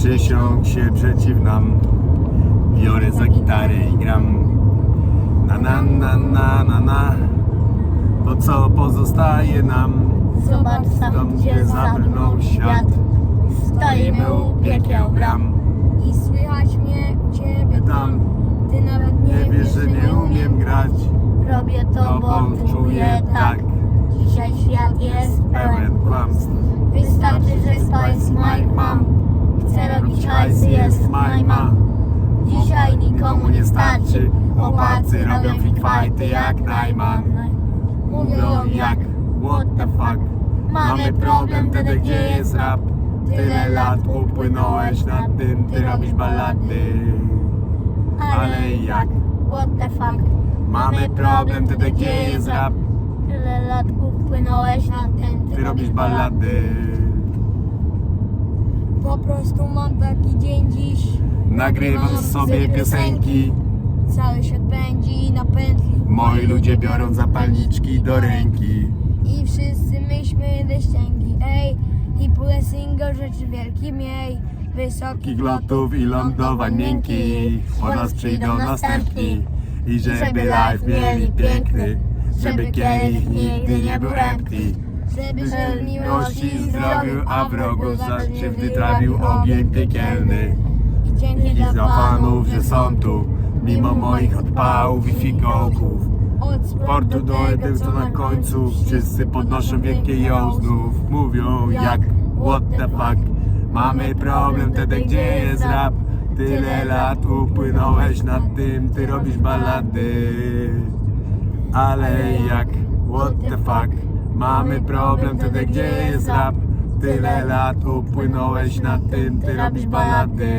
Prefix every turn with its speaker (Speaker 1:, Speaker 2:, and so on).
Speaker 1: przysiąg się przeciw nam. Biorę za gitarę i gram. Na na na na na na. To co pozostaje nam?
Speaker 2: Zobacz tam, gdzie zabrnął świat. Stoimy u piekieł bram.
Speaker 3: I słychać mnie ciebie
Speaker 1: Tam
Speaker 3: Ty nawet nie,
Speaker 1: nie wiesz, że nie umiem grać.
Speaker 2: Robię to,
Speaker 1: To
Speaker 2: bo czuję tak. Dzisiaj świat jest pełen
Speaker 1: kłamstw.
Speaker 2: Wystarczy, że my mom. Mom. Dzisiaj nikomu nie starczy. Chłopacy robią fighty jak Najman.
Speaker 1: Mówią jak, what the fuck Mamy problem wtedy, gdzie jest rap Tyle lat upłynąłeś na tym, ty robisz ballady Ale jak
Speaker 2: What the fuck?
Speaker 1: Mamy problem wtedy, gdzie jest rap
Speaker 2: Tyle lat upłynąłeś na ten.
Speaker 1: Ty robisz ballady
Speaker 3: Po prostu mam taki dzień dziś.
Speaker 1: Nagrywam sobie piosenki.
Speaker 3: Cały świat pędzi na pętli.
Speaker 1: Moi ludzie biorą zapalniczki do ręki.
Speaker 3: I wszyscy myśmy leścięgi Ej, i pule single rzeczy wielki miej Wysokich
Speaker 1: lotów i lądowań miękkich. Po nas przyjdą następni. I żeby life mieli piękny. Żeby kielich nigdy nie był empty
Speaker 3: Żeby
Speaker 1: By
Speaker 3: żył w
Speaker 1: miłości i zdrowiu, a wrogu za krzywdy trawił ogień piekielny.
Speaker 3: I dzięki
Speaker 1: I za fanów, że są tu, mimo moich odpałów i fikołków.
Speaker 3: Od
Speaker 1: Portu do Edyl, co na końcu, wszyscy podnoszą wielkie ją znów. Mówią jak, what the fuck, mamy problem wtedy, gdzie jest rap. Tyle lat upłynąłeś nad tym, ty robisz ballady. Ale jak, what the fuck, mamy problem wtedy, gdzie jest rap. Tyle lat upłynąłeś nad tym, ty robisz ballady.